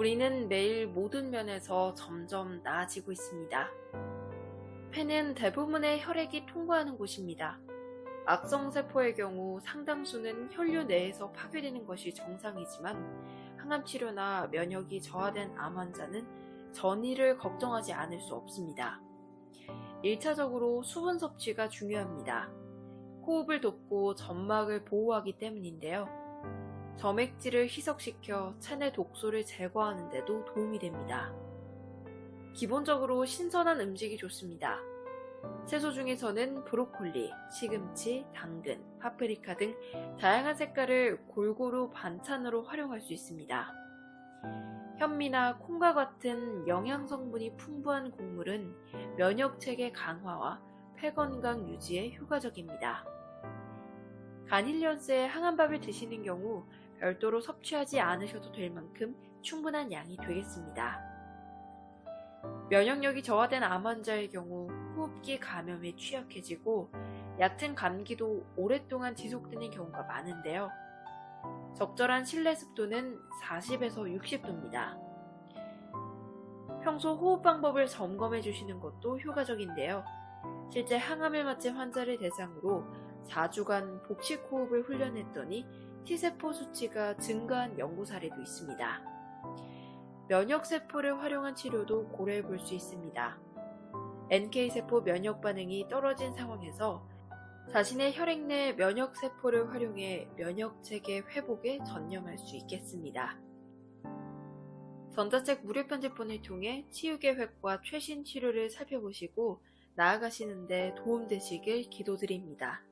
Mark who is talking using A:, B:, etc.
A: 우리는 매일 모든 면에서 점점 나아지고 있습니다. 폐는 대부분의 혈액이 통과하는 곳입니다. 악성세포의 경우 상당수는 혈류 내에서 파괴되는 것이 정상이지만 항암 치료나 면역이 저하된 암 환자는 전이를 걱정하지 않을 수 없습니다. 1차적으로 수분 섭취가 중요합니다. 호흡을 돕고 점막을 보호하기 때문인데요. 점액질을 희석시켜 체내 독소를 제거하는 데도 도움이 됩니다. 기본적으로 신선한 음식이 좋습니다. 채소 중에서는 브로콜리, 시금치, 당근, 파프리카 등 다양한 색깔을 골고루 반찬으로 활용할 수 있습니다. 현미나 콩과 같은 영양 성분이 풍부한 곡물은 면역 체계 강화와 폐 건강 유지에 효과적입니다. 간일련스의 항암밥을 드시는 경우 별도로 섭취하지 않으셔도 될 만큼 충분한 양이 되겠습니다. 면역력이 저하된 암 환자의 경우 호흡기 감염에 취약해지고 얕은 감기도 오랫동안 지속되는 경우가 많은데요. 적절한 실내 습도는 40에서 60도입니다. 평소 호흡 방법을 점검해 주시는 것도 효과적인데요. 실제 항암을 맞은 환자를 대상으로 4주간 복식 호흡을 훈련했더니 T세포 수치가 증가한 연구 사례도 있습니다. 면역세포를 활용한 치료도 고려해 볼 수 있습니다. NK세포 면역 반응이 떨어진 상황에서 자신의 혈액 내 면역세포를 활용해 면역체계 회복에 전념할 수 있겠습니다. 전자책 무료 편집본을 통해 치유 계획과 최신 치료를 살펴보시고 나아가시는데 도움되시길 기도드립니다.